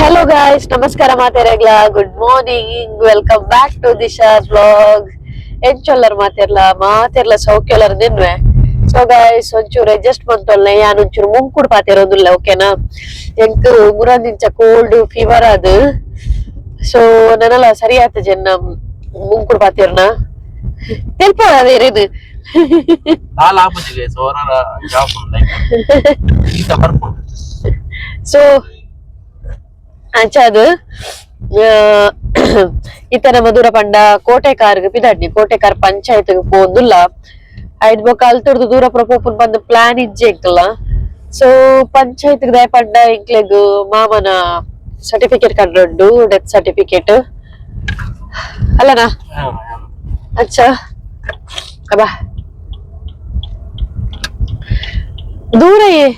Hello guys ನಮಸ್ಕಾರ ಮಾತಾಡಗ್ಲ good morning welcome back to ದಿಶಾರ್ blog ಎಂಚೊಲ್ಲರ್ ಮಾತಿರ್ಲ ಮಾತಿರ್ಲ ಸೌಖ್ಯಲ್ಲರ್ ನಿನ್ವೆ ಸೊ ಗಾಯ್ಸ್ ಒಂಚೂರು ಅಡ್ಜಸ್ಟ್ ಬಂತೊಲ್ಲೆ ಯಾನ್ ಒಂಚೂರು ಮುಂಕುಡ್ ಪಾತಿರೋದಿಲ್ಲ ಓಕೆನಾ ಎಂಕ್ ಮುರಂದಿಂಚ ಕೋಲ್ಡ್ ಫೀವರ್ ಅದು. ಸೊ ನನ್ನಲ್ಲ ಸರಿ ಆತ ಜನ ಮುಂಕುಡ್ ಪಾತಿರ್ನ ತೆಲ್ಪ ಅದೇರಿದು ಸೊ ಅಂಚಾದ್ ಇತನ ಮಧುರ ಪಂಡ ಕೋಟೆಕಾರ್ಗ್ ಪಿದಾಡ್ನಿ. ಕೋಟೆಕಾರ್ ಪಂಚಾಯತ್ ಪೋಂದುಲ್ಲ. ಐದ್ ಬೊಕ ಅಲ್ತುರ್ದು ದೂರ ಪ್ರಪೋಪುನ್ ಬಂದ್ ಪ್ಲಾನ್ ಇಜ್ಜೆ ಇಕ್ಕಲ್ಲ ಸೊ ಪಂಚಾಯತ್ ದಯ ಪಂಡ ಇಂಕ್ಲೆಗ್ ಮಾಮನ ಸರ್ಟಿಫಿಕೇಟ್ ಕಂಡುಂಡು ಡೆತ್ ಸರ್ಟಿಫಿಕೇಟ್ ಅಲ್ಲನ? ಅಚ್ಚಾ. ಅಬ್ಬಾ. ದೂರ ಏ?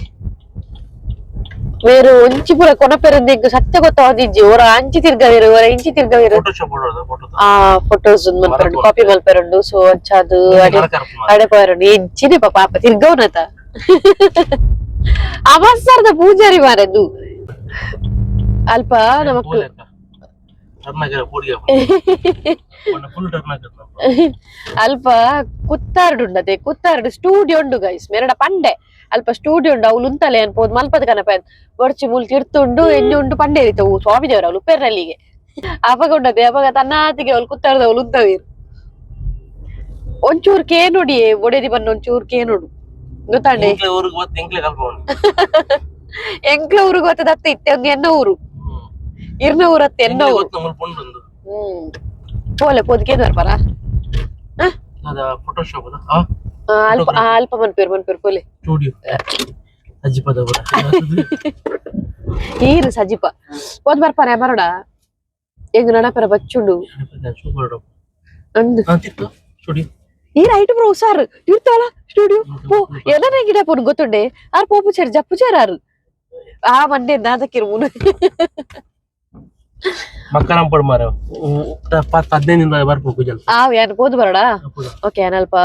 వేరు ಒಂಚಿ ಪೂರ ಕೊನಪೆರಂದು ಇಂಕ ಸತ್ಯ ಗೊತ್ತಾವದಿಜ್ಜಿ ಒರ ಅಂಚಿ ತಿರ್ಗವೇರು ಒರ ಇಂಚಿ ತಿರ್ಗವೇರು ಫೋಟೋಶಾಪ್ ಹೊಡೋದು ಫೋಟೋ ಆ ಫೋಟೋಸ್ ಮಲ್ಪರಂಡು ಕಾಪಿ ಮಲ್ಪರಂಡು ಸೊ ಅಂಚಾದು ಅಡೆ ಅಡೆ ಪೋಯರಂಡು ಎಂಚಿನೆ ಪಾಪ ಪಾಪ ತಿರ್ಗವನತ ಅವಸರದ ಪೂಜಾರಿ ಮಾರದು ಅಲ್ಪ ನಮಕ್ ಅಲ್ಪ ಕುತ್ತಾರ್ಡು ಉಂಡತೆ ಕುತ್ತಾರ್ಡು ಸ್ಟೂಡಿಯೋ ಉಂಡು ಗೈಸ್ ಮೆರಡ ಪಂಡೆ. ಅಲ್ಪ ಸ್ಟೂಡಿಯೋ ಉಂಡು ಅವ್ಲು ಉಂತಲೆ ಅನ್ಪೋದು ಮಲ್ಪದ ಕನಪ ಒಡ್ಚಿ ಮುಲ್ ತಿರ್ತುಂಡು ಎಣ್ಣೆ ಉಂಡು ಪಂಡೆ ಇರಿತವು ಸ್ವಾಮಿ ದೇವರ ಅವಳು ಉಪ್ಪೆರ್ನಲ್ಲಿಗೆ ಅವಾಗ ಉಂಡದೆ ಅವಾಗ ತನ್ನಾತಿಗೆ ಅವಳು ಕುತ್ತಾರ್ದ ಅವಳು ಉಂತವೀರು ಒಂಚೂರು ಕೇನುಡಿ ಒಡೆದಿ ಬಂದು ಒಂಚೂರು ಕೇನುಡು ಗೊತ್ತಾಂಡೆ ಎಂಕ್ಲ ಊರಿಗೆ ಗೊತ್ತದತ್ತ ಇತ್ತೆ ಒಂದು ಎನ್ನ ಊರು. ಇರ್ನ ಊರತ್ತ ಎನ್ನ ಊರು ಗೊತ್ತು ನಮ್ಮಲ್ಲಿ ಪೊಂಡು ಹ್ಮ್ ಪೋಲೆ ಪೋದ್ಕೇನು ಬರ್ಬಾರ ಅದ ಫೋಟೋಶಾಪ್ ಅದ ಅಲ್ಪ ಆ, ಅಲ್ಪ ಮನ್ಪೇರು ಮನ್ಪೇರು ಪೋಲೆ ಸ್ಟುಡಿಯೋ ಅಜ್ಜಿಪದ ಬರ ಈರು ಸಜಿಪ ಒಂದ್ ಬರ್ಪಾನೆ ಬರೋಡ ಹೆಂಗ್ ನಡಪರ ಬಚ್ಚುಂಡು ಸೂಪರ್ ಅಂದ್ ಅಂತಿತ್ತು ಸ್ಟುಡಿಯೋ ಈ ರೈಟ್ ಬ್ರೋ ಸಾರ್ ಇರ್ತಾವಲ್ಲ ಸ್ಟುಡಿಯೋ ಪೋ ಎದನ ಗಿಡ ಪೋನ್ ಗೊತ್ತುಂಡೆ ಆರ್ ಪೋಪು ಚೇರ್ ಜಪ್ಪು ಚೇರ್ ಆರು ಆ ಮಂಡೆ ನಾದಕ್ಕಿರು ಮುನು ಮಕ್ಕಳ ಪಡ್ ಮಾರ ಹದಿನೈದಿಂದ ಬರ್ಬೇಕು ಜಲ್ ಆ ಯಾನ್ ಓದ್ ಬರಡ? ಓಕೆ ನಾನಲ್ಪ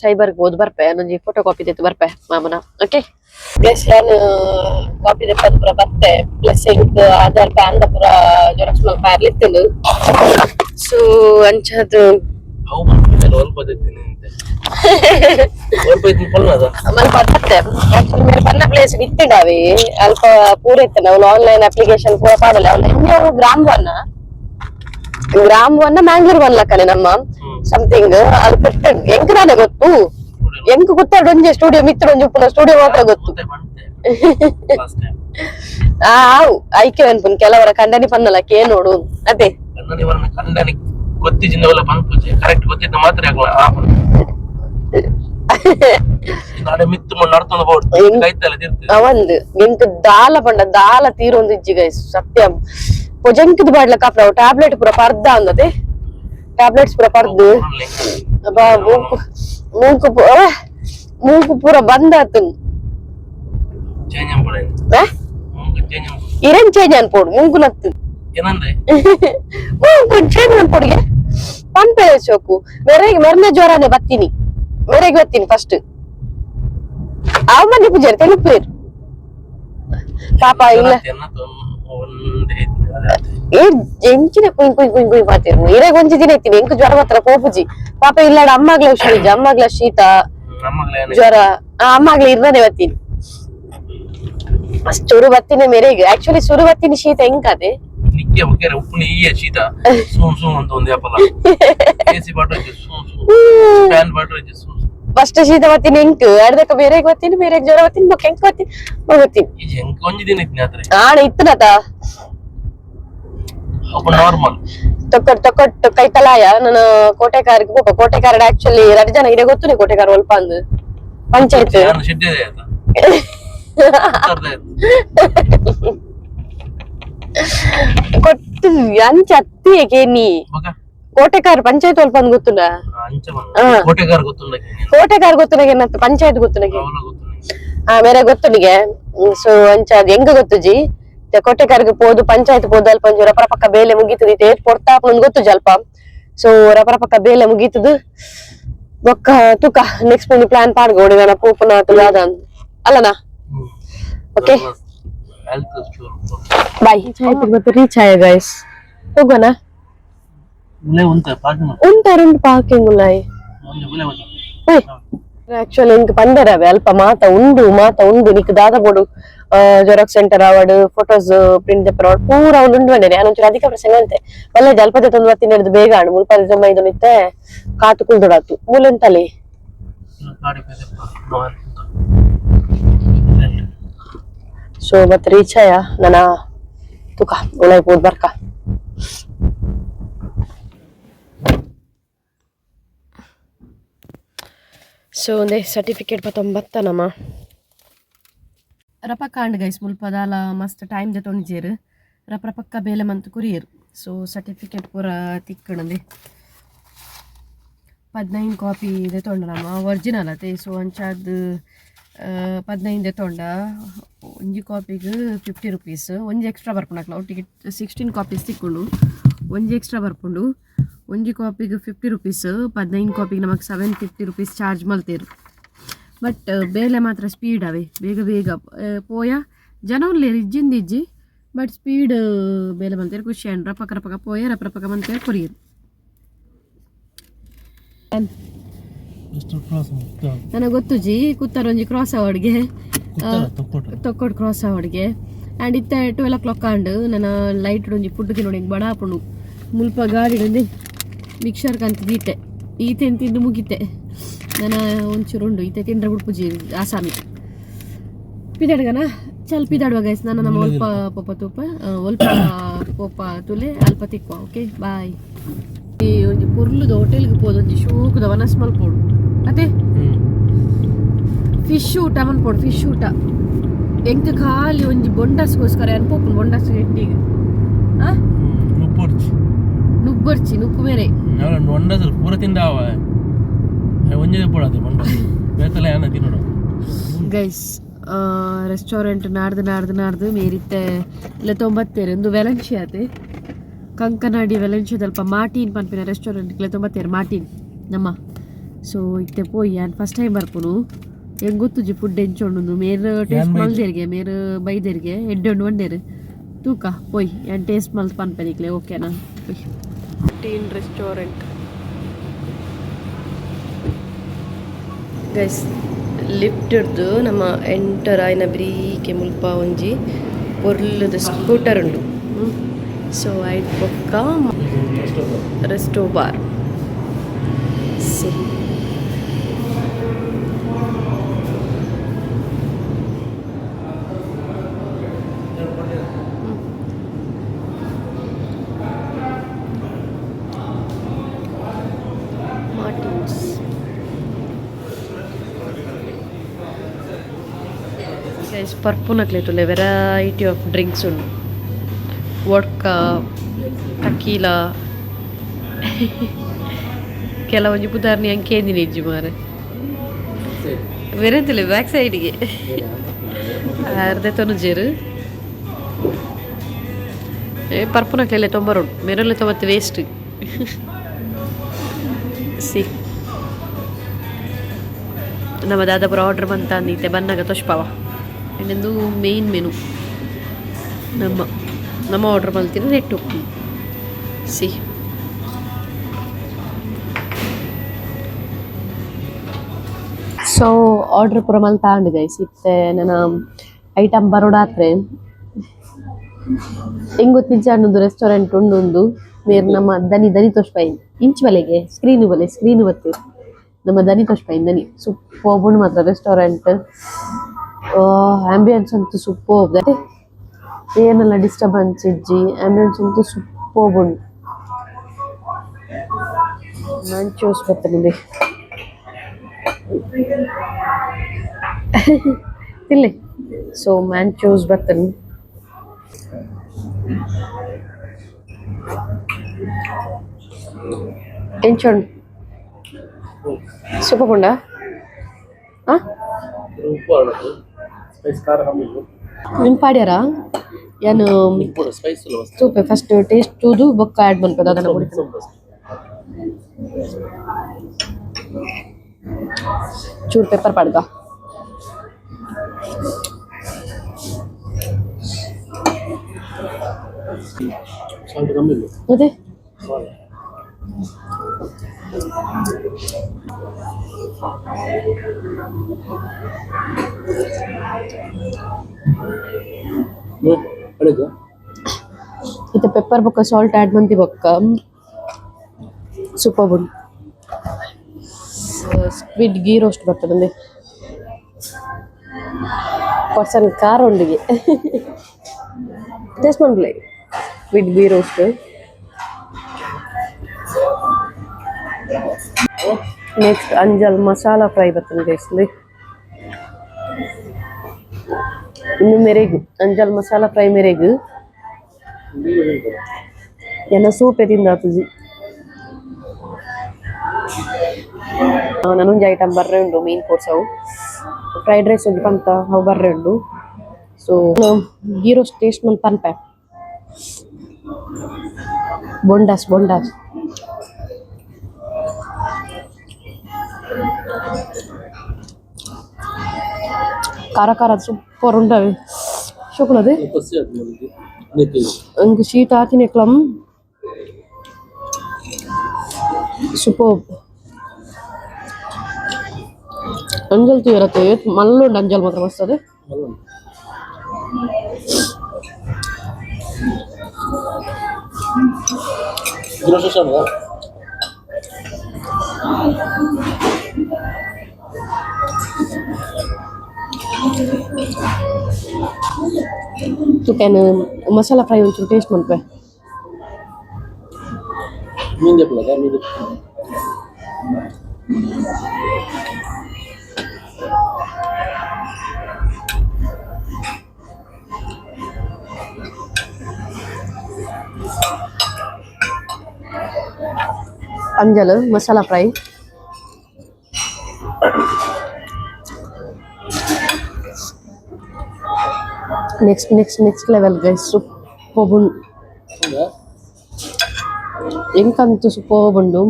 ಸೈಬರ್ಗೆ ಓದ್ ಬರ್ಪೆ ನಂಜಿ ಫೋಟೋ ಕಾಪಿ ತೆತ್ತು ಬರ್ಪೆ ಮಾಮನ. ಓಕೆ ಪ್ಲಸ್ ನಾನು ಕಾಪಿ ತೆಪ್ಪದು ಪೂರ ಬರ್ತೆ. ಪ್ಲಸ್ ಇಂಕ್ ಆಧಾರ್ ಪ್ಯಾನ್ ಪುರ ಜೆರಾಕ್ಸ್ ಮಲ್ಪ ಇರ್ಲಿತ್ತಲು ಸೊ ಅಂಚದು ಅವು ಬರ್ತಿದ್ದಲ್ಲ ಸ್ವಲ್ಪ ತೆತ್ತೀನಿ ಅಂತೆ ಸ್ವಲ್ಪ ಇತ್ತು ಪೊಲ್ಲ ಅದ ಮಲ್ಪ ಬರ್ತೆ ಆಕ್ಚುಲಿ ಮೇರೆ ಪನ್ನ ಪ್ಲೇಸ್ ಇತ್ತಿಡಾವೆ ಅಲ್ಪ ಪೂರ ಇತ್ತಲ್ಲ ಅವ್ನು ಆನ್ಲೈನ್ ಅಪ್ಲಿಕೇಶನ್ ಪೂರ ಪಾಡಲ್ಲ ಅವ್ನು ಹೆಂಗೆ ಅವ್ನು ಗ್ರಾಮ್ ಒನ್ನ ಗ್ರಾಮ್ ಒನ್ನ ಮ್ಯಾಂಗ್ಳೂರ್ ಒನ್ ಲಕ್ಕನೆ ನಮ್ಮ ಹ್ಮ್ ಸಮಥಿಂಗ್ ಅದು ಬಿಟ್ಟು ಎಂಕ್ ನಾನೇ ಗೊತ್ತು ಎಂಕ್ ಗೊತ್ತಾಡು ಒಂಜೆ ಸ್ಟುಡಿಯೋ ಮಿತ್ರ ಒಂಜಿ ಉಪ್ಪುನ ಸ್ಟುಡಿಯೋ ಮಾತ್ರ ಗೊತ್ತು ಮತ್ತೆ ಬಂತೆ ಲಾಸ್ಟ್ ಟೈಮ್ ಆ ಆವು ಐಕ್ಯ ಅನ್ಪುನ್ ಕೆಲವರ ಕಂಡನಿ ಪನ್ನಲ ಕೇ ನೋಡು ಅದೇ ಕನ್ನಡಿ ವರ್ಣ ಕಂಡನಿ ಗೊತ್ತಿಜಿನವಲ್ಲ ಬಂದ್ಪೂಜೆ ಕರೆಕ್ಟ್ ಗೊತ್ತಿದ್ದ ಮಾತ್ರ ಆಗ್ಲ ಆ ನಾಳೆ ಮಿತ್ತು ಮಣ್ಣು ನಡ್ತೊಂದು ಬೋರ್ಡ್ ಹೆಂಗ್- ಕೈತಲ್ಲ ತಿರ್ತಿ ಅವಂದ್ ಎಂಕ್ ದಾಲ ಪಂಡ ದಾಲ ತೀರೊಂದು ಇಜ್ಜಿ ಗೈಸ್ ಸತ್ಯ ಪೊಜಂಕಿದ್ ಬಾಡ್ಲ ಕಾಪ್ಲ ಟ್ಯಾಬ್ಲೆಟ್ ಪೂರ ಪರ್ದ ಅಂದದೆ ಟ್ಯಾಬ್ಲೆಟ್ಸ್ ಪೂರ ಪರ್ದು ಅಬ್ಬಾ ಮೂಕು ಮೂಕು ಪು- ಅವ, ಮೂಕು ಪೂರ ಬಂದಾತು ಚೇಂಜ್ ಅಂಪಡೆ ಚೇಂಜ್ ಇರೇನ್ ಚೇಂಜ್ ಅನ್ಪೋಡು ಮೂಗು ನತ್ತು ಏನಂದ್ರೆ ಮೂಗು ಚೇಂಜ್ ಅನ್ಪೋಡಿಗೆ ಪನ್ಪೆ ಸೋಕು ಮೆರೆಗೆ ಮೆರನೆ ಜ್ವರನೆ ಬತ್ತೀನಿ ಮೆರೆಗೆ ಬತ್ತೀನಿ ಫಸ್ಟ್ ಆವ್ ಮನೆ ಪೂಜಾರಿ ತೆಲುಪೇರು ಪಾಪ ಇಲ್ಲ ಎಂಚಿನ ಕುಯ್ ಕುಯ್ ಕುಯ್ ಕುಯ್ ಮಾತಿರು ಇರಾಗ ಒಂಜಿ ದಿನ ಇತ್ತೀನಿ ಎಂಕ್ ಜ್ವರ ಮಾತ್ರ ಕೋಪುಜಿ ಪಾಪ ಇಲ್ಲಾಡ ಅಮ್ಮಗ್ಲ ಹುಷಾರಿಜ್ಜ ಅಮ್ಮಗ್ಲ ಶೀತ ಜ್ವರ ಆ, ಅಮ್ಮಾಗ್ಲ ಇರ್ದಾನೆ ಬತ್ತೀನಿ ಅಷ್ಟ್ ಸುರು ಬತ್ತಿನ ಮೇರೆಗೆ ಆಕ್ಚುಲಿ ಸುರು ಬತ್ತಿನ ಶೀತ ಹೆಂಗಾದೆ ನಿಕ್ಕೆ ಬಗ್ಗೆರೆ ಉಪ್ಪು ಈಯ ಶೀತ ಸೂಮ್ ಸೂಮ್ ಅಂತ ಒಂದು ಯಾಪಲ್ಲ ಎಸಿ ಬಾಟ್ರು ಸೂಮ್ ಸೂಮ್. ಫ್ಯಾನ್ ಬಾಟ್ರು ಫಸ್ಟ್ ಶೀತ ಬತ್ತೀನಿ ಎಂಕ್ ಅರ್ಧಕ್ಕ ಬೇರೆ ಬತ್ತೀನಿ ಬೇರೆಗ್ ಜ್ವರ ಬತ್ತೀನಿ ಬೊಕ್ಕ ಎಂಕ್ ಬತ್ತೀನಿ ಬತ್ತೀನಿ ಈ ಹೆಂಗ್ ಒಂಜಿ ದಿನ ಇತ್ನಿ ಆದ್ರೆ? ಆಣ ಇತ್ತನತ. ನಾರ್ಮಲ್ ತೊಕ್ಕೊಟ್ ತೊಕ್ಕೊಟ್ ಕೈ ತಲಾಯ ನಾನು ಕೋಟೆಕಾರಿಗೆ ಹೋಗ ಕೋಟೆಕಾರಡ್ ಆಕ್ಚುಲಿ ಎರಡು ಜನ ಇದೆ ಗೊತ್ತು ನೀ ಕೋಟೆಕಾರ ಒಲ್ಪ ಅಂದು ಪಂಚಾಯತ್. ಆಯ್ತು? ಕೊಟ್ಟು ಅಂಚ ಅತ್ತಿಗೆ ನೀ ಮಗ ಕೋಟೆಕಾರ್ ಪಂಚಾಯತ್ ಒಲ್ಪ ಅಂದ್ ಗೊತ್ತುಂಡ ಅಂಚ ಹಾ. ಕೋಟೆಗಾರ ಗೊತ್ತುಂಡಕ್ಕೆ ಕೋಟೆಕಾರ್ ಗೊತ್ತು ನನಗೆ ಏನಂತ ಪಂಚಾಯತ್ ಗೊತ್ತು ನನಗೆ ಅವಲ ಗೊತ್ತು ನಿಂಗೆ. ಆ ಬೇರೆ ಗೊತ್ತು ನಿಗೆ ಸೊ ಅಂಚ ಅದ್ ಹೆಂಗ ಗೊತ್ತು ಜಿ ತೆ ಕೋಟೆಕಾರ್ಗೆ ಪೋದು ಪಂಚಾಯತ್ ಪೋದು ಅಲ್ಪ ಒಂಜಿ ರಪರ ಪಕ್ಕ ಬೇಲೆ ಮುಗೀತದ ಇತ್ತೆ ಪೊಡ್ತಾ ಒಂದ್ ಗೊತ್ತು ಜಲ್ಪ ಸೊ ರಪರ ಪಕ್ಕ ಬೇಲೆ ಮುಗೀತದ ಬೊಕ್ಕ ತುಕ ನೆಕ್ಸ್ಟ್ ಒಂದು ಪ್ಲಾನ್ ಪಾಡ್ಗೋಡಿ ನನ್ನ ಪೂಪನ ತುಲಾದ ಅಲ್ಲನಾ ಹ್ಮ್. ಬಾಯ್ ಚಾಯ್ ಮತ್ತೆ ರೀಚ್ ಆಯ ಗೈಸ್ ಹೋಗೋಣ? ಉಲೆ ಉಂಟ ಪಾರ್ಕಿಂಗ್ ಉಂಟಾರುಂಟು ಪಾರ್ಕಿಂಗ್ ಉಲಾಯ್ ಒಂದು ಉಲೆ మాత ಆಕ್ಚುಲಿ ಇಂಕ್ ಪಂದರವೆ ಅಲ್ಪ ಮಾತ ಉಂಡು ಮಾತ ಉಂಡು ನಿಕ್ ದಾದ ಬೋಡು ಜೆರಾಕ್ಸ್ ಸೆಂಟರ್ ಅವಡ್ ಫೋಟೋಸ್ ಪ್ರಿಂಟ್ ಪೆಪ್ಪರ್ ಅವಡ್ ಪೂರ ಅವ್ಲು ಉಂಡು ಬಂದೇನೆ ನಾನು ಒಂಚೂರು ಅಧಿಕ ಪ್ರಸಂಗ ಅಂತೆ. ಒಳ್ಳೆ ಜಲ್ಪದೆ ತಂದು ಹೊತ್ತಿನ ಹಿಡಿದು ಮುಲ್ಪದ ಜಮ್ಮ ಇದು ನಿತ್ತೆ ಕಾತು ಕುಲ್ದೊಡಾತು ಮೂಲಂತಲಿ ಗಾಡಿ ಪೇದೆ ನೋರ್ ಸೊ ಸೊ ಒಂದೇ ಸರ್ಟಿಫಿಕೇಟ್ ಪತ್ತೊಂಬತ್ತ ನಮ್ಮ ರಪ ಕಾಂಡ್ ಗೈಸ್ ಮುಲ್ಪದಾಲ ಮಸ್ತ್ ಟೈಮ್ ತೊಂಡಿಜೇರು ರಪ ರಪಕ್ಕ ಬೇಲೆ ಮಂತ್ ಕುರಿಯರು ಸೊ ಸರ್ಟಿಫಿಕೇಟ್ ಪೂರ ತಿಕ್ಕಣದೆ ಪದ್ನೈನ್ ಕಾಪಿ ಇದೆ ತೊಂಡ ನಮ್ಮ ಒರಿಜಿನಲ್ ಅತೆ ಸೊ ಅಂಚಾದ್ ಪದ್ನೈದು ತೊಂಡ ಒಂಜಿ ಕಾಪಿಗೆ ಫಿಫ್ಟಿ ರುಪೀಸ್ ಒಂಜಿ ಎಕ್ಸ್ಟ್ರಾ ಬರ್ಪುಂಡು ಒಟ್ಟಿಗೆ ಸಿಕ್ಸ್ಟೀನ್ ಕಾಪೀಸ್ ತಿಕ್ಕೊಂಡು ಒಂಜಿ ಎಕ್ಸ್ಟ್ರಾ ಬರ್ಪುಂಡು ಒಂಜಿ ಕಾಪಿಗೆ ಫಿಫ್ಟಿ ರುಪೀಸ್ ಪದ್ನೈದು ಕಾಪಿಗೆ ನಮಗೆ ಸೆವೆನ್ ಫಿಫ್ಟಿ ರುಪೀಸ್ ಚಾರ್ಜ್ ಮಲ್ತೇರು. ಬಟ್ ಬೇಲೆ ಮಾತ್ರ ಸ್ಪೀಡ್ ಅವೆ, ಬೇಗ ಬೇಗ ಪೋಯ, ಜನ ಉಲ್ಲೇರು ಇಜ್ಜಿಂದ ಇಜ್ಜಿ ಬಟ್ ಸ್ಪೀಡ್ ಬೇಲೆ ಮಲ್ತೇರು, ಖುಷಿ ಅಂಡ್ ರಪಕ ಪಕ ಪೋಯ ರಪ್ಪ ರಪಕ ಮಂತೇರು ಕೊರಿಯರು. ನನಗೆ ಗೊತ್ತು ಜಿ ಕುತ್ತಾರೊಂಜಿ ಕ್ರಾಸ್ ಅವಡ್ಗೆ ತೊಕ್ಕೊಡ್ ಕ್ರಾಸ್ ಅವಡ್ಗೆ ಆ್ಯಂಡ್ ಇತ್ತ ಟ್ವೆಲ್ ಓ ಕ್ಲಾಕ್ ಆಂಡ್ ನನ್ನ ಲೈಟ್ ಒಂಜಿ ಫುಡ್ ನೋಡಿ ಬಡ ಹಾಪುಂಡು. ಮುಲ್ಪ ಗಾಡಿ ಒಂದೆ ಮಿಕ್ಸರ್ ಕಂತ ದೀತೆ ಈತೆ ತಿಂದು ಮುಗಿತೆ. ನನ್ನ ಒಂಚೂರು ಉಂಡು ಈತೆ ತಿಂಡ್ರೆ ಬಿಡ್ಪುಜಿ ಆಸಾಮಿ. ಪಿದಾಡ್ಗನ? ಚಲ್ ಪಿದಾಡುವಾಗ ನಾನು ನಮ್ಮ ಒಲ್ಪ ಪೊಪ್ಪ ತೂಪ ಒಲ್ಪ ಪೊಪ್ಪ ತುಲೆ ಅಲ್ಪ ತಿಕ್ಕುವ ಓಕೆ ಬಾಯ್ ಈ ಒಂದು ಪುರ್ಲುದ ಹೋಟೆಲ್ಗೆ ಒಂಜಿ ಶೂಕುದ ವನಸ್ ಮಲ್ಪೋಡು ಅದೇ ಫಿಶ್ ಊಟ ಮನ್ಪೋಡು ಫಿಶ್ ಊಟ. ಎಂಕ್ ಖಾಲಿ ಒಂಜಿ ಬೊಂಡಸ್ಗೋಸ್ಕರ ಅನ್ಪೋಪುನ್ ಬೊಂಡಸ್ ಎಡ್ಡಿಗೆ ನುಗ್ಬರ್ಚಿ ನುಕ್ಕು ಬೇರೆ ಅವಳ ಒಂಡಸಲ್ ಪೂರ ತಿಂದಾವ. ಒಂಜೇ ಪೋಡದು ಮಂಡ ಬೇಕಲ್ಲ ಏನ ತಿನ್ನೋಡು ಗೈಸ್ ರೆಸ್ಟೋರೆಂಟ್ ನಾಡ್ದು ನಾಡ್ದು ನಾಡ್ದು ಮೇರಿತ್ತೆ. ಇಲ್ಲ ತೊಂಬತ್ತೇರು. ಒಂದು ವೆಲಂಚಿ ಆತೆ ಕಂಕನಾಡಿ ವೆಲಂಚಿದಲ್ಪ ಮಾಟಿನ್ ಪನ್ಪಿನ ರೆಸ್ಟೋರೆಂಟ್ ಇಲ್ಲ ತೊಂಬತ್ತೇರು ಮಾಟಿನ್. ನಮ್ಮ ಸೊ ಇತ್ತೆ ಪೋಯಿ ಆ್ಯಂಡ್ ಫಸ್ಟ್ ಟೈಮ್ ಬರ್ಪುನು. ಹೆಂಗ್ ಗೊತ್ತುಜಿ ಫುಡ್ ಎಂಚೊಂಡು ಮೇರ್ ಟೇಸ್ಟ್ ಮಲ್ದೇರಿಗೆ ಮೇರ್ ಬೈದೇರಿಗೆ ಎಡ್ಡೊಂಡು ಒಂಡೇರು ತೂಕ ಪೋಯ್ ಆ್ಯಂಡ್ ಟೇಸ್ಟ್ ಮಲ್ತ್ ಪನ್ಪನಿಕ್ಲೆ ಓಕೆನಾ ಪೋಯ್. ಟೀನ್ ರೆಸ್ಟೋರೆಂಟ್ ಗೈಸ್ ಲಿಫ್ಟ್ ಹಿಡ್ದು ನಮ್ಮ ಎಂಟರ್ ಆಯ್ನ ಬ್ರೀಕೆ ಮುಲ್ಪ ಒಂಜಿ ಪೊರ್ಲುದ ಸ್ಕೂಟರ್ ಉಂಡು ಸೊ ಐಟ್ ಪೊಕ್ಕ resto bar C Martins guys ಪರ್ಪುನಕ್ಲೆತುಲೆ variety of drinks ಉಂಡು ವಡ್ಕ ಟಕೀಲ ಕೆಲವೊಂಜಿ ಪುದಾರ್ನಿ ಅಂಕೇಂದಿನ ಇಜ್ಜಿ ಮಾರೆ. ಬೇರೆಂತಿಲ್ಲ ಬ್ಯಾಕ್ ಸೈಡ್ಗೆ ಅರ್ಧ ತೊನುಜೇರು ಏ ಪರ್ಪುನಕ್ಲೆಲ್ಲ ತೊಂಬರುಂಡು ಮೆರಲ್ಲ ತೊಂಬತ್ತು ವೇಸ್ಟ್ ಸಿ. ನಮ್ಮ ದಾದಾಪುರ ಆರ್ಡರ್ ಬಂತ ಅಂದಿತ್ತೆ ಬನ್ನಾಗ ತೊಷ್ಪಾವ. ಇನ್ನೊಂದು ಮೇನ್ ಮೆನು ನಮ್ಮ ನಮ್ಮ ಆರ್ಡರ್ ಮಲ್ತಿನ ನೆಟ್ಟು ಉಪ್ಪು. ಸಿ ಸೊ ಆರ್ಡರ್ ಪೂರ ಮಲ್ ತಗೊಂಡು ಗೈಸ್ ಇತ್ತೆ ನನ್ನ ಐಟಮ್ ಬರೋಡಾತ್ರೆ ಹೆಂಗ್ ಗೊತ್ತಿಜ್ಜ ಅನ್ನೋದು ರೆಸ್ಟೋರೆಂಟ್ ಉಂಡು ಒಂದು ಮೇರ್ ನಮ್ಮ ದನಿ ದನಿ ತೋಷ್ಪಾಯಿ ಇಂಚ್ ಬಲೆಗೆ ಸ್ಕ್ರೀನ್ ಬಲೆ ಸ್ಕ್ರೀನ್ ಬತ್ತೆ. ನಮ್ಮ ದನಿ ತೋಷ್ಪಾಯಿ ದನಿ. ಸೂಪ್ ಉಂಡು ಮಾತ್ರ ರೆಸ್ಟೋರೆಂಟ್ ಆಂಬಿಯನ್ಸ್ ಅಂತೂ ಸೂಪರ್ ಏನೆಲ್ಲ ಡಿಸ್ಟರ್ಬೆನ್ಸ್ ಇಜ್ಜಿ ಆಂಬಿಯನ್ಸ್ ಅಂತೂ ಸೂಪರ್ ಉಂಡು ನಾನು ಚೂಸ್ ಬರ್ತೇನೆ ತಿಲ್ಲಿ ಸೊ ಮ್ಯಾನ್ ಚೂಸ್ ಬರ್ತೇನೆ ಎಂಚೊಂಡು ಸ್ಪೈಸ್ ಖಾರ ಕಮ್ಮಿ ನಿನ್ ಪಾಡ್ಯಾರ? ಏನು ಸೂಪರ್ ಫಸ್ಟ್ ಟೇಸ್ಟ್ ಇದು ಬೊಕ್ಕ ಆ್ಯಡ್ ಮಾಡ್ಬೋದು ಅದನ್ನ ಕುಡಿತೀನಿ ಚೂರು ಪೆಪ್ಪರ್ ಇಲ್ಲ ಮತ್ತೆ? ಇದು ಪೆಪ್ಪರ್ ಬೊಕ್ಕ ಸಾಲ್ಟ್ ಆ್ಯಡ್ ಮಂತಿ ಬೊಕ್ಕ ಸೂಪರ್ ಬುಡ್ ಸ್ಕ್ವಿಡ್ ಗೀ ರೋಸ್ಟ್ ಬರ್ತದೆ ಪರ್ಸನ್ ಖಾರ ಉಂಡಿಗೆ ಟೇಸ್ಟ್ ಮಾಡ್ಲಿ squid ghee roast next ಅಂಜಲ್ masala fry ಬರ್ತದೆ ಗೈಸ್ ಇನ್ನು ಮೆರೆಗು ಅಂಜಲ್ ಮಸಾಲಾ ಫ್ರೈ ಮೆರೆಗು ಎನ್ನ ಸೂಪೆ ತಿಂದಾತುಜಿ ನನೊಂಜಿ ಐಟಮ್ ಬರ್ರೆ ಉಂಡು ಮೀನ್ ಕೋರ್ಸ್ ಅವು ಫ್ರೈಡ್ ರೈಸ್ ಒಂಜಿ ಪಂತ ಅವು ಬರ್ರೆ ಉಂಡು ಸೊ ಗೀ ರೋಸ್ಟ್ ಟೇಸ್ಟ್ ಮಲ್ ಪನ್ಪೆ ಬೊಂಡಾಸ್ ಬೊಂಡಾಸ್ కార సూపర్ ఉంటుంది. శుకులది? ఇంక షీట్ ఆకి నెక్లం. సూపర్. అంజల్ తీరతే మళ్ళీ అంజల్ మాత్రం వస్తుంది. Gracias, amigo. ಅದು ಮಲ್ಲ ಗೃಹ ಚಿಕನ್ ಮಸಾಲಾ ಫ್ರೈ ಒಂಚೂರು ಟೇಸ್ಟ್ ಮಾಡ್ಪೆ ಮೀನ್ ದೆಪ್ಪಲ ಮೀನ್ ಅಂಜಲ್ masala fry Next next next level guys సూపర్బుల్ ఇంకంత సూపర్బుండు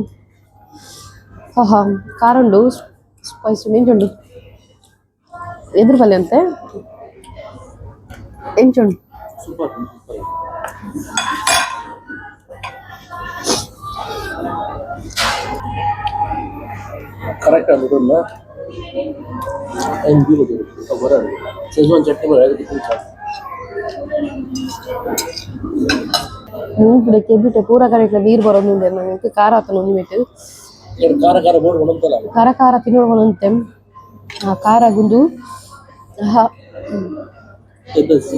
ఆహా కారండు స్పైస్ నించుండు ఎదురుపల్లి అంతే. ఎంచుండు. కరెక్ట్ అనుకున్నా ఎంజీ ಕರೆಕ್ಟ್ ಅಂದ್ಬಿಟ್ಟು ಏನು ಬೀಳೋದು ಬರೋದು ಸೆಜ್ವಾನ್ ಚಟ್ನಿ ಮಾಡಿ ಅದಕ್ಕೆ ಸಾಕು ಮೂಗ್ ಬಿಡಕ್ಕೆ ಬಿಟ್ಟೆ ಪೂರ ಕರೆಕ್ಟ್ ನೀರು ಬರೋದು ಮುಂದೆ ನಂಗೆ ಖಾರ ಆತನ ಒಂದು ಮಿನಿಟ್ ಎರಡು ಖಾರ ಖಾರ ಬೋರ್ಡ್ ಒಂದೊಂದಲ್ಲ ಖಾರ ಖಾರ ತಿನ್ನೋಣಂತೆ ಆ ಖಾರ ಗುಂದು ಎದ್ದಸಿ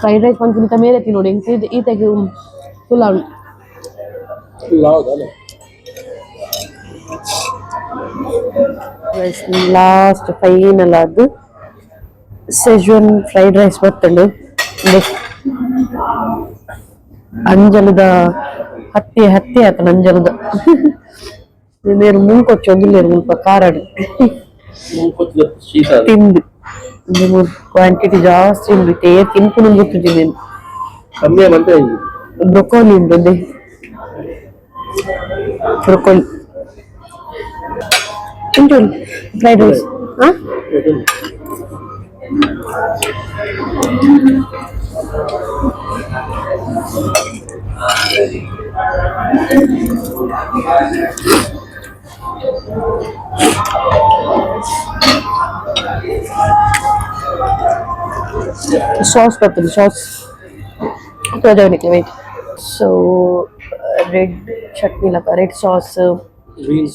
ಫ್ರೈಡ್ ರೈಸ್ ಪಂಚಮಿತ ಮೇಲೆ ತಿನ್ನೋಡಿ ಇಂಕ ಈತೆಗೆ ಫುಲ್ ಲಾವ್ದಲ್ಲ ಲಾಸ್ಟ್ ಫೈನಲ್ ಅದು ಸೆಜ್ವನ್ ಫ್ರೈಡ್ ರೈಸ್ ಬರ್ತಂಡು ಅಂಜಲದ ಹತ್ತಿ ಹತ್ತಿ ಆತನ ಅಂಜಲದ ನೀರು ಮುಂಕೊಚ್ಚು ಒಂದಿಲ್ಲೇರು ಮುಲ್ಪ ಕಾರಾಡು ಮುಂಕೊತ್ತಿದ ಶೀತ ಅದು. ತಿಂದು ಒಂದು ಕ್ವಾಂಟಿಟಿ ಜಾಸ್ತಿ ಉಂಡು ತೇ ತಿನ್ಕೊಂಡು ಗೊತ್ತಿದ್ದೀನಿ నేను ಕಮ್ಮಿ ಮಂತ್ರ ಇದು ಬ್ರೊಕೋಲಿ ఉంటుంది బ్రొకోలి కొంచెం ఫ్రైడ్ सॉस पतली सॉस तो जाओ निकले वेट सो रेड चटनी लगा red sauce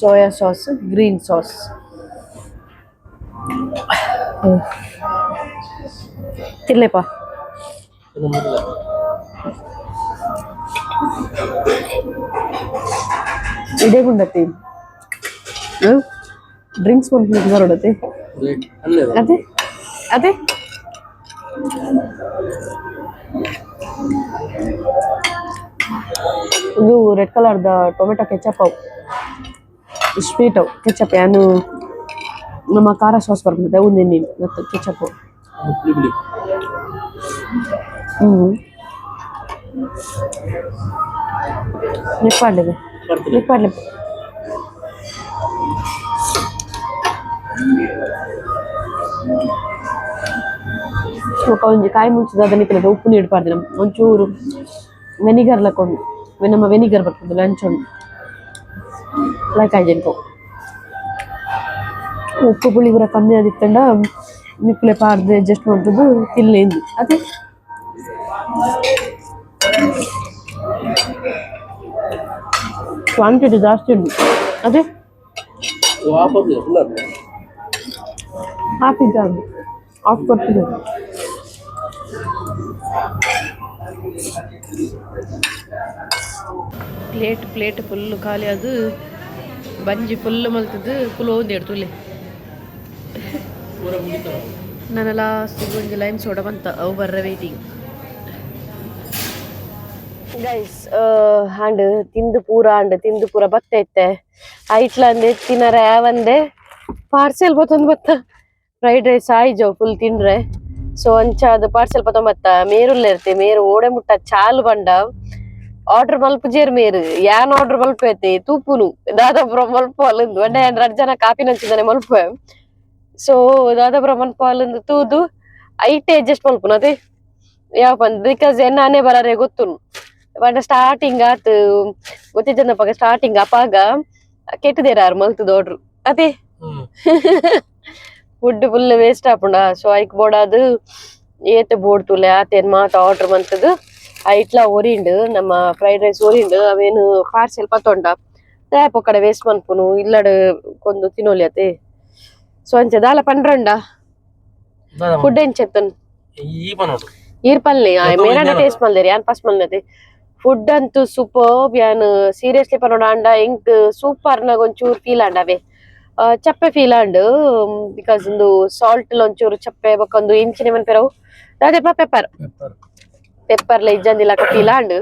soya sauce green sauce ಗೊತ್ತಿಲ್ಲಪ್ಪ ಇದೇ ಗುಂಡತಿ. ಡ್ರಿಂಕ್ಸ್ ಒಂದು ಬರೋಡತಿ ಅದೇ ಅದೇ ಇದು ರೆಡ್ ಕಲರ್ದ ಟೊಮೆಟೊ ಕೆಚಪ್ ಅವು. ಸ್ವೀಟ್ ಅವು. ಕೆಚಪ್ ಏನು ನಮ್ಮ ಖಾರ ಸಾಸ್ ಬರ್ಬಿಡುತ್ತೆ ಒಂದಿನ ಮತ್ತು ಕೆಚಪ್ ಬಿಳಿ ಬಿಳಿ ಹ್ಞೂ ನಿಪ್ಪಾಡ್ಲಿದೆ ಮಾಡ್ತೀನಿ ನಿಪ್ಪಾಡ್ಲಿ ఒక ಒಂಜಿ ಕಾಯಿ ಮುಂಚಿದ ಅದನ್ನ ಉಪ್ಪು ನೀಡ್ಬಾರ್ದು ನಮ್ ಒಂಚೂರು ವೆನಿಗರ್ ಲಕೊಂಡು ನಮ್ಮ ವೆನಿಗರ್ ಬರ್ತದೆ ಲಂಚ್ ಉಂಟು ಲೈಕ್ ಆಯ್ತು ಉಪ್ಪು ಪುಳಿ ಪೂರ ಕಮ್ಮಿ ಆದಿತ್ತಂಡ ನಿಕ್ಕಲೆ ಪಾರ್ದು ಅಡ್ಜಸ್ಟ್ ಮಾಡ್ತದ್ದು ತಿನ್ಲೇಂದು ಅದೇ ಕ್ವಾಂಟಿಟಿ ಜಾಸ್ತಿ ಉಂಟು ಅದೇ ವಾಪಸ್ ಇಲ್ಲ ಹಾಫ್ ಇದ್ದಾವೆ ಆಫ್ ಕೊಡ್ತಿದ್ದೆ ಪ್ಲೇಟ್ ಪ್ಲೇಟ್ ಫುಲ್ ಖಾಲಿ ಅದು ಬಂಜಿ ಫುಲ್ ಮಲ್ತದ್ದು ಕುಲೋ ಒಂದು ಎರಡು ತುಲೆ ಪೂರ ಮುಗಿತಾವ ನನ್ನ ಲಾಸ್ಟ್ ಒಂದು ಲೈಮ್ ಸೋಡ ಬಂತ ಅವು ಬರ್ರ ವೇಟಿಂಗ್ ಗೈಸ್ ಹಾಂಡ್, ತಿಂದು ಪೂರ ಹಾಂಡ್, ತಿಂದು ಪೂರ ಬತ್ತೈತೆ ಐಟ್ಲ ಅಂದೆ ತಿನ್ನರ ಯಾವಂದೆ ಪಾರ್ಸೆಲ್ ಬತ್ತೊಂದು ಬತ್ತ ಫ್ರೈಡ್ ರೈಸ್ ಆಯ್ಜೋ ಫುಲ್ ತಿನ್ರೆ ಸೊ ಅಂಚ ಅದು ಪಾರ್ಸೆಲ್ ಬತ್ತ ಮೇರುಲ್ಲ ಇರ್ತೆ, ಮೇರು ಓಡೆ ಮುಟ್ಟ, ಚಾಲು ಬಂಡ. ಆರ್ಡರ್ ಬಲ್ಪ್ ಜೇರ್ ಮೇರು, ಯಾನ್ ಆರ್ಡರ್ ಮಲ್ಪ ಐತೆ, ತೂಪುನು. ದಾದಾಪುರ ಮಲ್ಪ ಅಲ್ಲಿಂದು. ಒಂಡೆ ಎರಡು ಜನ ಕಾಪಿ ನಂಚಿದ್ದಾನೆ ಮಲ್ಪ. ಸೊ ದಾದಾಪುರ ಮಲ್ಪ ಅಲ್ಲಿಂದು ತೂದು, ಐಟೆ ಅಡ್ಜಸ್ಟ್ ಮಲ್ಪುನ ಅದೇ ಯಾವ ಬಂದ್? ಬಿಕಾಸ್ ನಾನೇ ಬರರೆ ಗೊತ್ತುನು. ಬಟ್ ಸ್ಟಾರ್ಟಿಂಗ್ ಆತ್ ಗೊತ್ತಿದ್ದನಪ್ಪಾಗ ಸ್ಟಾರ್ಟಿಂಗ್ ಅಪಾಗ ಕೆಟ್ಟದೇರಾರು ಮಲ್ತದ ಆರ್ಡ್ರು ಅದೇ ಹ್ಮ್ ಫುಡ್ ಫುಲ್ ವೇಸ್ಟ್ ಆಪುಂಡ ಸೊ ಐಕ್ ಬೋಡಾದು ಏತ್ ಬೋಡ್ ತುಲೆ ಆತೇನ್ ಮಾತ ಆರ್ಡರ್ ಬಂತದು ಐಟ್ಲ ಒರಿಂಡು ನಮ್ಮ ಫ್ರೈಡ್ ರೈಸ್ ಒರಿಂಡು ಅವೇನು ಪಾರ್ಸೆಲ್ ಪತ್ತೊಂಡ ರ್ಯಾಪ್ ಕಡೆ ವೇಸ್ಟ್ ಮನ್ಪುನು ಇಲ್ಲಡ್ ಕೊಂದು ತಿನ್ನೋಲಿ ಅತೆ ಸೊ ಅಂಚೆ ದಾಲ ಪಂಡ್ರಂಡ ದಾದ ಫುಡ್ ಎಂಚೆತ್ತನ್ ಈ ಪನೋಡು ಈರ್ಪಲ್ನಿ ಗೊತ್ತು ಮೇರಾನ ವಿಜ್ಞಾನ ಟೇಸ್ಟ್ ಮಲ್ದೇರಿ ಯಾನ್ ಫಸ್ಟ್ ಮಲ್ನದೆ ಫುಡ್ ಅಂತೂ ಸೂಪರ್ ಯಾನ್ ಸೀರಿಯಸ್ಲಿ ಪನೋಡ ಅಂಡ ಎಂಕ್ ಸೂಪರ್ ನಾಗ ಒಂಚೂರು ಫೀಲ್ ಅಂಡವೆ ಆ, ಚಪ್ಪೆ ಫೀಲ್ ಅಂಡ್ ಬಿಕಾಸ್ ಒಂದು ಸಾಲ್ಟ್ ಒಂಚೂರು ಚಪ್ಪೆ ಬೊಕ್ಕೊಂದು ಇಂಚಿನ ಮನ್ ಪೆರವು ಅದೇಪ ಪೆಪ್ಪರ್ ಪೆಪ್ಪರ್ ಪೆಪ್ಪರ್ಲ ಇಜ್ಜಂದಿಲ್ಲ ಫೀಲ್ ಅಂಡ್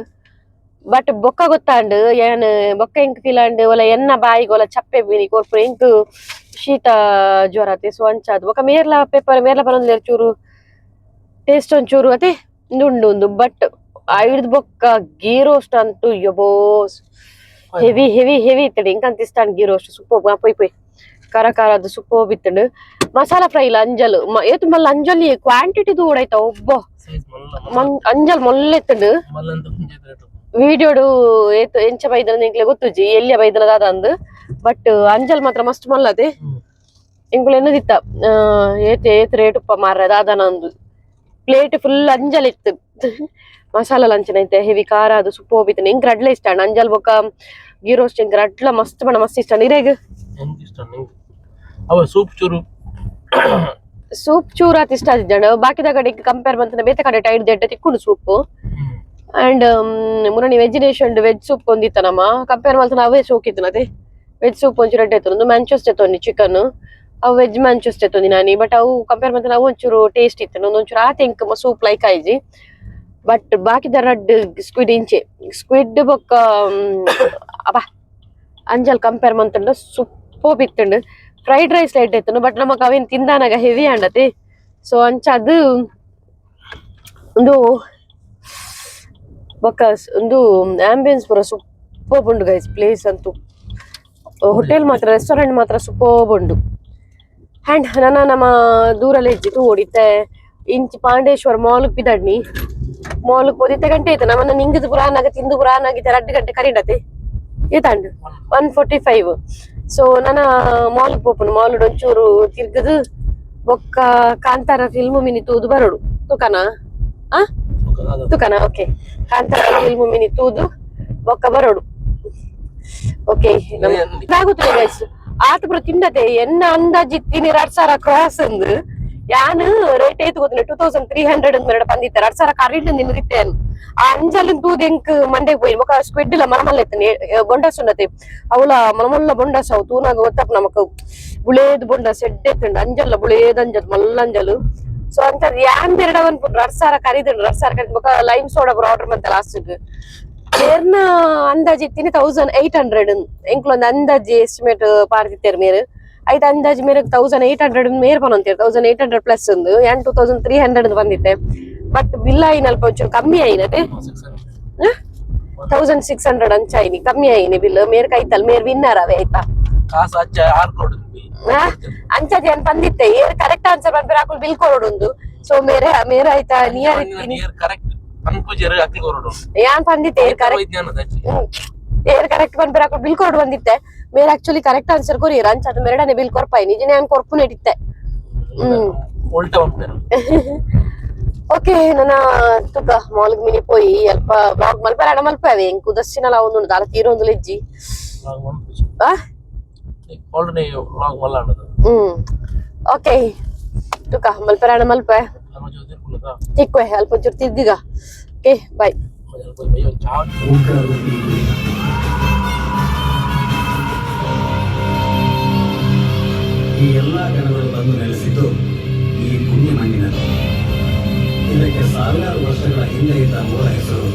ಬಟ್ ಬೊಕ್ಕ ಗೊತ್ತಾಂಡ್ ಏನ್ ಬೊಕ್ಕ ಎಂಕ್ ಫೀಲ್ ಅಂಡ್ ಒಲ ಎನ್ನ ಬಾಯಿಗೆ ಒಲ ಚಪ್ಪೆ ಬೀನಿ ಕೊರ್ಪು ಎಂಕ್ ಶೀತ ಜ್ವರ ಆತೆ ಸೊ ಅಂಚಾದ್ ಬೊಕ್ಕ ಮೇರ್ಲ ಪೆಪ್ಪರ್ ಮೇರ್ಲ ಬರೋದಿಲ್ಲ ಚೂರು ಟೇಸ್ಟ್ ಒಂಚೂರು ಅತಿ ಉಂಡು ಒಂದು ಬಟ್ ಐದ್ ಬೊಕ್ಕ ಗೀ ರೋಸ್ಟ್ ಅಂತೂ ಯಬೋಸ್ ಹೆವಿ ಹೆವಿ ಹೆವಿ ಇತ್ತಡಿ ಇಂಕ ಅಂತಿಸ್ತಾನೆ ಗೀ ರೋಸ್ಟ್ ಸುಪ್ಪ ಪೊಯ್ ಪೊಯ್. ಕರ ಅದು ಸುಪ್ಪ ಬಿತ್ತಂಡ್ ಮಸಾಲ ಫ್ರೈ ಇಲ್ಲ ಅಂಜಲ್. ಏತ್ ಮಲ್ಲ ಅಂಜಲ್ ಕ್ವಾಂಟಿಟಿ ಒಬ್ಬ. ಸೈಜ್ ಮಲ್ಲ ಮನ್- ಅಂಜಲ್ ಮೊಲ್ಲ ಇತ್ತಂಡ್. ವಿಡಿಯೋಡು ಏತ್ ಎಂಚ ಬೈದನ ನಿಂಕ್ಲೆ ಗೊತ್ತುಜಿ ಎಲ್ಲಿಯ ಬೈದನ ದಾದ ಅಂದ್ ಬಟ್ ಅಂಜಲ್ ಮಾತ್ರ ಮಸ್ತ್ ಮಲ್ಲದೆ ಇಂಗುಲು ಎನ್ನದಿತ್ತ. ಏತ್ ಏತ್ ರೇಟ್ ಉಪ್ಪ ಮಾರದ ದಾದನ ನಂದು. ಪ್ಲೇಟ್ ಫುಲ್ ಅಂಜಲ್ ಇತ್ತು. ಮಸಾಲ ಲಂಚನ ಐತೆ ಹೆವಿ ಖಾರ ಅದು ಸುಪ್ಪ ಹೋಗಿತ್ತು ನಿಂಗೆ ರಡ್ಲ ಇಷ್ಟ ಅಂಜಲ್ ಬೊಕ್ಕ ಗೀ ರೋಸ್ಟ್ ಹಿಂಗೆ ರಡ್ಲ ಮಸ್ತ್ ಬಣ ಮಸ್ತ್ ಇಷ್ಟ ನೀರೇಗ ಅವ ಸೂಪ್ ಚೂರು. ಸೂಪ್ ಚೂರ ಆತ್ ಇಷ್ಟ ಆದಿದ್ದಾಣ ಬಾಕಿದ ಕಡೆ ಕಂಪೇರ್ ಬಂತಂದ್ರೆ ಬೇತೆ ಕಡೆ ಟೈಡ್ ದೆಡ್ಡ ತಿಕ್ಕುಂಡು ಸೂಪ್. ಅಂಡ್ ಮುರಣಿ ವೆಜಿನೇಷನ್ ವೆಜ್ ಸೂಪ್ ಒಂದಿತ್ತ ನಮ್ಮ ಕಂಪೇರ್ ಮಾಡ್ತಾನೆ ಅವೇ ಸೋಕಿತ್ತು ಅದೇ ವೆಜ್ ಸೂಪ್ ಒಂಚೂರು ರೆಡ್ ಆಯ್ತು ಒಂದು ಮ್ಯಾಂಚೋಸ್ ಚಿಕನ್ ಅವು ವೆಜ್ ಮ್ಯಾಂಚೋಸ್ ತೆತ್ತೊಂದಿ ನಾನಿ. ಬಟ್ ಅವು ಕಂಪೇರ್ ಮಾಡ್ತಾನೆ ಅವು ಒಂಚೂರು ಟೇಸ್ಟ್ ಇತ್ತು ಒಂದೊಂಚೂರು ಆ ತೆಂಕ್ ಸೂಪ್ ಲೈಕ್ ಆಯ್ಜಿ. ಬಟ್ ಬಾಕಿದ ರಡ್ ಸ್ಕ್ವಿಡ್ ಇಂಚೆ ಸ್ಕ್ವಿಡ್ ಬೊಕ್ಕ ಅಬ್ಬ ಅಂಜಲ್ ಕಂಪೇರ್ ಮಂತುಂಡು ಸುಪ್ಪೋ ಬಿತ್ತುಂಡು ಫ್ರೈಡ್ ರೈಸ್ ಲೈಟ್ ಇತ್ತು ಬಟ್ ನಮಕ್ ಅವೇನ್ ತಿಂದಾನಾಗ ಹೆವಿ ಅಂಡತಿ ಸೊ ಅಂಚ ಅದು ಒಂದು ಬೊಕ್ಕ ಒಂದು ಆಂಬಿಯನ್ಸ್ ಪೂರ ಸೂಪರ್ ಉಂಡು ಗೈಸ್ ಪ್ಲೇಸ್ ಅಂತೂ ಹೋಟೆಲ್ ಮಾತ್ರ ರೆಸ್ಟೋರೆಂಟ್ ಮಾತ್ರ ಸೂಪರ್ ಉಂಡು ಆ್ಯಂಡ್ ನನ್ನ ನಮ್ಮ ದೂರಲ್ಲೇ ಇದ್ದಿತ್ತು ಓಡಿತ್ತೆ ಇಂಚ್ ಪಾಂಡೇಶ್ವರ್ ಮಾಲ್ಗೆ ಬಿದಡ್ನಿ ಮಾಲ್ಗೆ ಇತ್ತ ಗಂಟೆ ಆಯ್ತು. ನಮ್ಮನ್ನ ನಿಂಗದು ಪುರಾನಾಗ ತಿಂದು ಪುರಾನಾಗಿದ್ದೆ ಎರಡು ಗಂಟೆ ಕರೀಡತೆ ಏತಾಂಡ್ ಒನ್ ಫೋರ್ಟಿ ಫೈವ್ ಸೊ ನನ್ನ ಮಾಲ್ಗೆ ಪೋಪುನು ಮಾಲ್ ಒಂಚೂರು ತಿರ್ಗದು ಬೊಕ್ಕ ಕಾಂತಾರ ಫಿಲ್ಮ್ ಮಿನಿ ತೂದು ಬರೋಡು. ತುಕನ? ಆ? ತುಕನ ಓಕೆ ಕಾಂತಾರ ಫಿಲ್ಮ್ ಮಿನಿ ತೂದು ಬೊಕ್ಕ ಬರೋಡು. ಓಕೆ ಆಗುತ್ತದೆ ಆತ ಪುರ ತಿಂಡತೆ. ಎನ್ನ ಅಂದಾಜಿ ತಿನ್ನಿ ಎರಡ್ ಸಾವಿರ ಕ್ರಾಸ್ ಅಂದ್ ಯಾನ್ ರೇಟ್ ಐತ್ ಗೊತ್ತಿಲ್ಲ ಟೂ ತೌಸಂಡ್ ತ್ರೀ ಹಂಡ್ರೆಡ್ ಅಂತ ಮೇಡ ಬಂದಿತ್ತು ಎರಡ್ ಸಾವಿರ ಕರೀಟ್ ನಿನ್ ರಿಟರ್ನ್ ಆ ಅಂಜಲ್ ತೂದ್ ಎಂಕ್ ಮಂಡೆ ಪೋಯಿ ఒక స్క్విడ్ ఇలా మనమల్ల ఎత్తని బొండస్ ఉన్నది అవుల మనమల్ల బొండస్ అవుతూ నాకు గొత్తపు నమ్మకు బుళేదు బొండస్ ఎడ్డెత్తండి అంజల్ల బుళేదు అంజల్ మల్లంజలు ಸೊ ಅಂತ ಯಾನ್ ಬಿರಡವ್ ಅನ್ಬಿಟ್ಟು ರಡ್ಸಾರ ಕರೀದ್ರು ರಡ್ಸಾರ ಕರಿದ್ಬೇಕ ಲೈಮ್ ಸೋಡಾ ಆರ್ಡರ್ ಮತ್ತೆ ಲಾಸ್ಟ್ಗೆ ಏರ್ನ ಅಂದಾಜ್ ಇತ್ತೀನಿ ತೌಸಂಡ್ ಏಟ್ ಹಂಡ್ರೆಡ್ ಎಂಕ್ಲ ಒಂದು ಅಂದಾಜಿ ಎಸ್ಟಿಮೇಟ್ ಪಾರ್ತಿತ್ತೇರ್ ಮೇರು ಐದು ಅಂದಾಜಿ ಮೇರೆ ತೌಸಂಡ್ ಏಟ್ ಹಂಡ್ರೆಡ್ ಮೇರ್ ಬಂತೀರ್ ತೌಸಂಡ್ ಏಟ್ ಹಂಡ್ರೆಡ್ ಪ್ಲಸ್ ಒಂದು ಏನ್ ಟೂ ತೌಸಂಡ್ ತ್ರೀ ಹಂಡ್ರೆಡ್ ಬಂದಿತ್ತೆ. ಬಟ್ ಬಿಲ್ ಆಯ್ನ ಅಲ್ಪ ಒಂಚೂರು ಕಮ್ಮಿ ಆಯಿನತೆ ತೌಸಂಡ್ ಸಿಕ್ಸ್ ಹಂಡ್ರೆಡ್ ಅಂಚ ಆಯ್ನಿ. ಕಮ್ಮಿ ಆಯ್ನಿ ಬಿಲ್ ಮೇರ್ ಕೈತಲ್ ಮೇರ್ ವಿನ್ನರ್ ಅವೇ ಆಯ್ತಾ? ಏನ್? ಅಂಚದಿ ಅನ್ ಬಂದಿತ್ತೆ? ಏರ್ ಕರೆಕ್ಟ್ ಆನ್ಸರ್ ಬಂದ್ರೆ ಹಾಕೊಂಡು ಬಿಲ್ ಕೊಡೋಡು ಸೊ ಮೇರೆ ಮೇರ್ ಆಯ್ತಾ? ನಿಯರ್ ಕೊರಡು ಯಾನ್ ಪಂದಿತ್ತೆ ಏರ್ ಕರೆಕ್ಟ್ ಏರ್ ಕರೆಕ್ಟ್ ಬಂದ್ರೆ ಬೇರೆ ಬಿಲ್ ಕೊರಡು ಬಂದಿತ್ತೆ. ಮೇರೆ ಆಕ್ಚುಲಿ ಕರೆಕ್ಟ್ ಆನ್ಸರ್ ಕೊರಿಯರ್ ಅಂಚ ಅದು ಮೇರಡನೆ ಬಿಲ್ ಕೊರ್ಪಾಯಿ ನಿಜನೇ ಹಂಗ್ ಕೊರ್ಪು ನಡಿತ್ತೆ ಹ್ಮ್ ಉಲ್ಟಾ ಉಂಟು ಓಕೆ ನನ್ನ ತುಕ ಮಾಲ್ಗ್ ಮಿನಿ ಪೋಯಿ ಅಲ್ಪ ಬ್ಲಾಗ್ ಮಲ್ಪರ ಅಡ ಮಲ್ಪವೆ ಹೆಂಗ್ ಕುದಸ್ಸಿನಲ್ಲ ಒಂದು ದಾಲ ತೀರೊಂದು ಲೆಜ್ಜಿ ಆ ಆಲ್ರೆಡಿ ಲಾಗ್ ಮಲ್ಲ ಅನ್ನೋದು ಹ್ಮ್ ಓಕೆ ತುಕ ಮಲ್ಪರ ಅಡ ಮಲ್ಪ ನಮ್ಮ ಜೊತೆ ಇರ್ಕೊಳ್ಳೋದಾ ತಿಕ್ವೆ ಅಲ್ಪ ಒಂಚೂರು ತಿದ್ದಿಗ ಓಕೆ ಬಾಯ್ ಈ ಎಲ್ಲ ಗಣಗಳು ಬಂದು ನೆಲೆಸಿದ್ದು ಈ ಪುಣ್ಯ ಮಣ್ಣಿನಲ್ಲಿ ಇದಕ್ಕೆ ಸಾವಿರಾರು ವರ್ಷಗಳ ಹಿಂದೆ ಇದ್ದ ಮೂಲ ಹೆಸರು